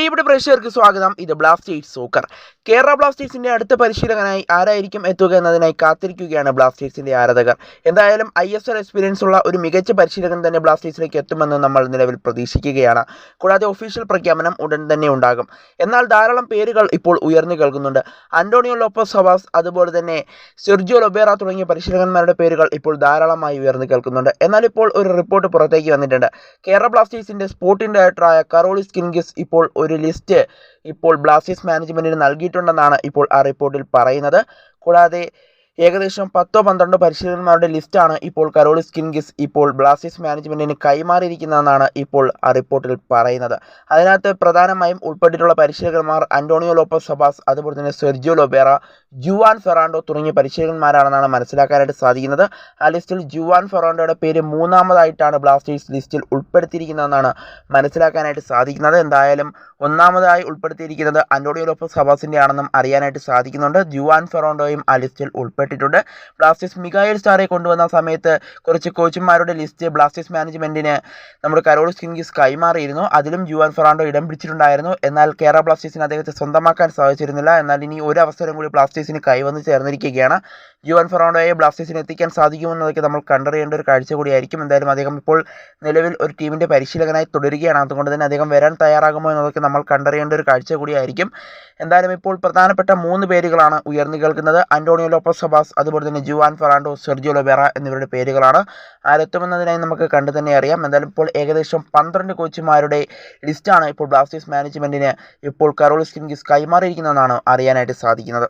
പ്രിയപ്പെട്ട പ്രേക്ഷകർക്ക് സ്വാഗതം. ഇത് ബ്ലാസ്റ്റേഴ്സ് സോക്കർ കേരള ബ്ലാസ്റ്റേഴ്സിന്റെ അടുത്ത പരിശീലകനായി ആരായിരിക്കും എത്തുക എന്നതിനായി കാത്തിരിക്കുകയാണ് ബ്ലാസ്റ്റേഴ്സിന്റെ ആരാധകർ. എന്തായാലും ഐ എസ് എൽ എക്സ്പീരിയൻസ് ഉള്ള ഒരു മികച്ച പരിശീലകൻ തന്നെ ബ്ലാസ്റ്റേഴ്സിലേക്ക് എത്തുമെന്ന് നമ്മൾ നിലവിൽ പ്രതീക്ഷിക്കുകയാണ്. കൂടാതെ ഒഫീഷ്യൽ പ്രഖ്യാപനം ഉടൻ തന്നെ ഉണ്ടാകും. എന്നാൽ ധാരാളം പേരുകൾ ഇപ്പോൾ ഉയർന്നു കേൾക്കുന്നുണ്ട്. അന്റോണിയോ ലോപ്പസ് ഹവാസ് അതുപോലെ തന്നെ സെർജിയോ ലൊബേറ തുടങ്ങിയ പരിശീലകന്മാരുടെ പേരുകൾ ഇപ്പോൾ ധാരാളമായി ഉയർന്നു കേൾക്കുന്നുണ്ട്. എന്നാൽ ഇപ്പോൾ ഒരു റിപ്പോർട്ട് പുറത്തേക്ക് വന്നിട്ടുണ്ട്. കേരള ബ്ലാസ്റ്റേഴ്സിന്റെ സ്പോർട്ടിംഗ് ഡയറക്ടറായ കറോളിസ് കിൻഗിസ് ഇപ്പോൾ ഒരു ലിസ്റ്റ് ഇപ്പോൾ ബ്ലാസ്റ്റേഴ്സ് മാനേജ്മെന്റിന് നൽകിയിട്ടുണ്ടെന്നാണ് ഇപ്പോൾ ആ റിപ്പോർട്ടിൽ പറയുന്നത്. കൂടാതെ ഏകദേശം പത്തോ പന്ത്രണ്ടോ പരിശീലകന്മാരുടെ ലിസ്റ്റാണ് ഇപ്പോൾ കരോളിസ് കിൻഗിസ് ഇപ്പോൾ ബ്ലാസ്റ്റേഴ്സ് മാനേജ്മെന്റിന് കൈമാറിയിരിക്കുന്നതെന്നാണ് ഇപ്പോൾ ആ റിപ്പോർട്ടിൽ പറയുന്നത്. അതിനകത്ത് പ്രധാനമായും ഉൾപ്പെട്ടിട്ടുള്ള പരിശീലകന്മാർ അന്റോണിയോ ലോപ്പസ് സബാസ് അതുപോലെ തന്നെ സെർജിയോ ലൊബേറ ജുവാൻ ഫെറാണ്ടോ തുടങ്ങിയ പരിശീലകന്മാരാണെന്നാണ് മനസ്സിലാക്കാനായിട്ട് സാധിക്കുന്നത്. ആ ലിസ്റ്റിൽ ജുവാൻ ഫെറാണ്ടോയുടെ പേര് മൂന്നാമതായിട്ടാണ് ബ്ലാസ്റ്റേഴ്സ് ലിസ്റ്റിൽ ഉൾപ്പെടുത്തിയിരിക്കുന്നതെന്നാണ് മനസ്സിലാക്കാനായിട്ട് സാധിക്കുന്നത്. എന്തായാലും ഒന്നാമതായി ഉൾപ്പെടുത്തിയിരിക്കുന്നത് അന്റോണിയോ ലോപ്പസ് സബാസിന്റെ ആണെന്നും അറിയാനായിട്ട് സാധിക്കുന്നുണ്ട്. ജുവാൻ ഫെറോണ്ടോയും ആ ലിസ്റ്റിൽ ഉൾപ്പെട്ടിട്ടുണ്ട് ബ്ലാസ്റ്റേഴ്സ് മികായൽ സ്റ്റാറെ കൊണ്ടുവന്ന സമയത്ത് കുറച്ച് കോച്ചുമാരുടെ ലിസ്റ്റ് ബ്ലാസ്റ്റേഴ്സ് മാനേജ്മെന്റിന് നമ്മുടെ കരോൾ സ്കിൻകിസ് കൈമാറിയിരുന്നു. അതിലും ജുവാൻ ഫെറാണ്ടോ ഇടം പിടിച്ചിട്ടുണ്ടായിരുന്നു. എന്നാൽ കേരള ബ്ലാസ്റ്റേഴ്സിന് അദ്ദേഹത്തെ സ്വന്തമാക്കാൻ സാധിച്ചിരുന്നില്ല. എന്നാൽ ഇനി ഒരു അവസരം കൂടി ബ്ലാസ്റ്റേഴ്സിന് കൈവന്ന് ചേർന്നിരിക്കുകയാണ്. ജുവാൻ ഫെറാണ്ടോയെ ബ്ലാസ്റ്റേഴ്സിന് എത്തിക്കാൻ സാധിക്കുമെന്നതൊക്കെ നമ്മൾ കണ്ടറിയേണ്ട ഒരു കാഴ്ച കൂടിയായിരിക്കും. എന്തായാലും അദ്ദേഹം ഇപ്പോൾ നിലവിൽ ഒരു ടീമിന്റെ പരിശീലകനായി തുടരുകയാണ്. അതുകൊണ്ട് തന്നെ അദ്ദേഹം വരാൻ തയ്യാറാകുമോ എന്നതൊക്കെ നമ്മൾ കണ്ടറിയേണ്ട ഒരു കാഴ്ച കൂടിയായിരിക്കും. എന്തായാലും ഇപ്പോൾ പ്രധാനപ്പെട്ട മൂന്ന് പേരുകളാണ് ഉയർന്നു കേൾക്കുന്നത്. അന്റോണിയോ ലോപ്പസ് സബാസ് അതുപോലെ തന്നെ ജുവാൻ ഫെറാണ്ടോ സെർജിയോ ലൊബേറ എന്നിവരുടെ പേരുകളാണ്. ആരെത്തുമെന്നതിനായി നമുക്ക് കണ്ടു തന്നെ അറിയാം. എന്തായാലും ഇപ്പോൾ ഏകദേശം പന്ത്രണ്ട് കോച്ചുമാരുടെ ലിസ്റ്റാണ് ഇപ്പോൾ ബ്ലാസ്റ്റേഴ്സ് മാനേജ്മെന്റിന് ഇപ്പോൾ കരോൾ കിൻഗിസ് കൈമാറിയിരിക്കുന്നതെന്നാണ് അറിയാനായിട്ട് സാധിക്കുന്നത്.